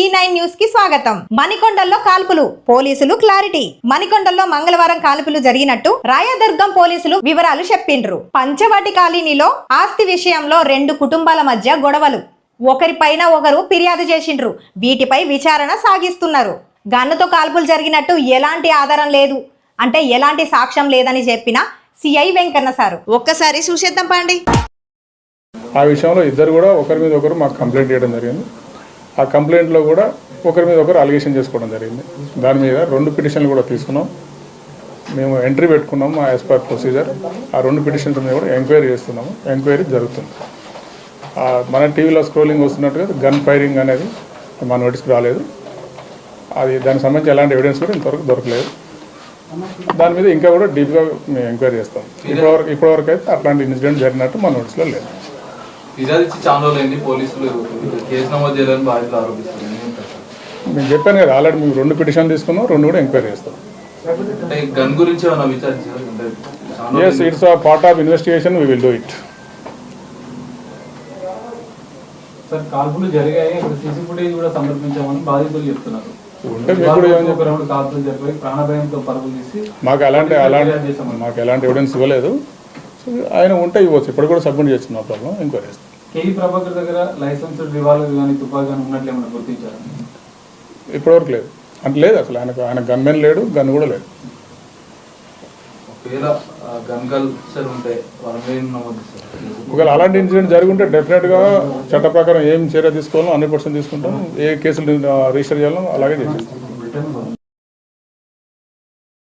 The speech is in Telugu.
టీ నైన్ న్యూస్కి స్వాగతం. మణికొండల్లో కాల్పులు పోలీసులు క్లారిటీ. మణికొండల్లో మంగళవారం కాల్పులు జరిగినట్టు రాయదుర్గం పోలీసులు వివరాలు చెప్పిండ్రు. పంచవటి కాలనీలో ఆస్తి విషయంలో రెండు కుటుంబాల మధ్య గొడవలు. ఒకరిపైన ఒకరు ఫిర్యాదు చేసిండ్రు. వీటిపై విచారణ సాగిస్తున్నారు. గన్నుతో కాల్పులు జరిగినట్టు ఎలాంటి ఆధారం లేదు. అంటే ఎలాంటి సాక్ష్యం లేదని చెప్పిన సిఐ వెంకన్న సారు. ఒక్కసారి చూసేద్దాం పండి. ఆ విషయంలో ఇద్దరు కూడా ఒకరి మీద ఒకరు మాకు కంప్లైంట్ చేయడం జరిగింది. ఆ కంప్లైంట్లో కూడా ఒకరి మీద ఒకరు అలిగేషన్ చేసుకోవడం జరిగింది. దాని మీద రెండు పిటిషన్లు కూడా తీసుకున్నాం. మేము ఎంట్రీ పెట్టుకున్నాము యాజ్ పర్ ప్రొసీజర్ ఆ రెండు పిటిషన్స్ మీద కూడా ఎంక్వైరీ చేస్తున్నాము. ఎంక్వైరీ జరుగుతుంది. మన టీవీలో స్క్రోలింగ్ వస్తున్నట్టుగా గన్ ఫైరింగ్ అనేది మా నోటీస్కి రాలేదు. అది దానికి సంబంధించి ఎలాంటి ఎవిడెన్స్ కూడా ఇంతవరకు దొరకలేదు. దాని మీద ఇంకా కూడా డీప్గా మేము ఎంక్వైరీ చేస్తాం. ఇప్పటివరకు ఇప్పటివరకు అయితే అట్లాంటి ఇన్సిడెంట్ జరిగినట్టు మా నోటీస్లో లేదు. ఫిర్యాదు ఇచ్చి చాలా రోజులైంది పోలీసులు కేసు నమోదు చేయాలని బాధితులు ఆరోపిస్తున్నారు? నేను చెప్పాను కదా ఆల్రెడీ మేము రెండు పిటిషన్ తీసుకున్నాం రెండు కూడా ఎంక్వైరీ చేస్తాం. అంటే గన్ గురించి ఏమైనా విచారించారు? Yes it's part of investigation we will do it sir కాల్పులు జరిగాయి ఇప్పుడు సీసీ ఫుటేజ్ కూడా సమర్పించామని బాధితులు చెప్తున్నారు. మీకు అలాంటి. మాకు ఎలాంటి ఎవిడెన్స్ ఇవ్వలేదు. సో ఆయన ఉంటే ఇవ్వచ్చు. ఇప్పుడు కూడా సబ్మిట్ చేస్తున్న ప్రాబ్లం ఎంక్వైరీ చేస్తాం. కేఈ ప్రభాకర్ దగ్గర రివాల్వర్ కానీ తుపాకీ కానీ ఉన్నట్లు ఏమైనా గుర్తించారు? ఇప్పటివరకు లేదు. అంటే లేదు అసలు. ఆయనకు ఆయన గన్మెన్ లేడు గన్ కూడా లేదు. ఒకవేళ అలాంటి ఇన్సిడెంట్ జరుగుంటే డెఫినెట్గా చట్ట ప్రకారం ఏం చర్య తీసుకోవాలో హండ్రెడ్ పర్సెంట్ తీసుకుంటాం. ఏ కేసులు రిజిస్టర్ చేయాలో అలాగే చేసేస్తాం.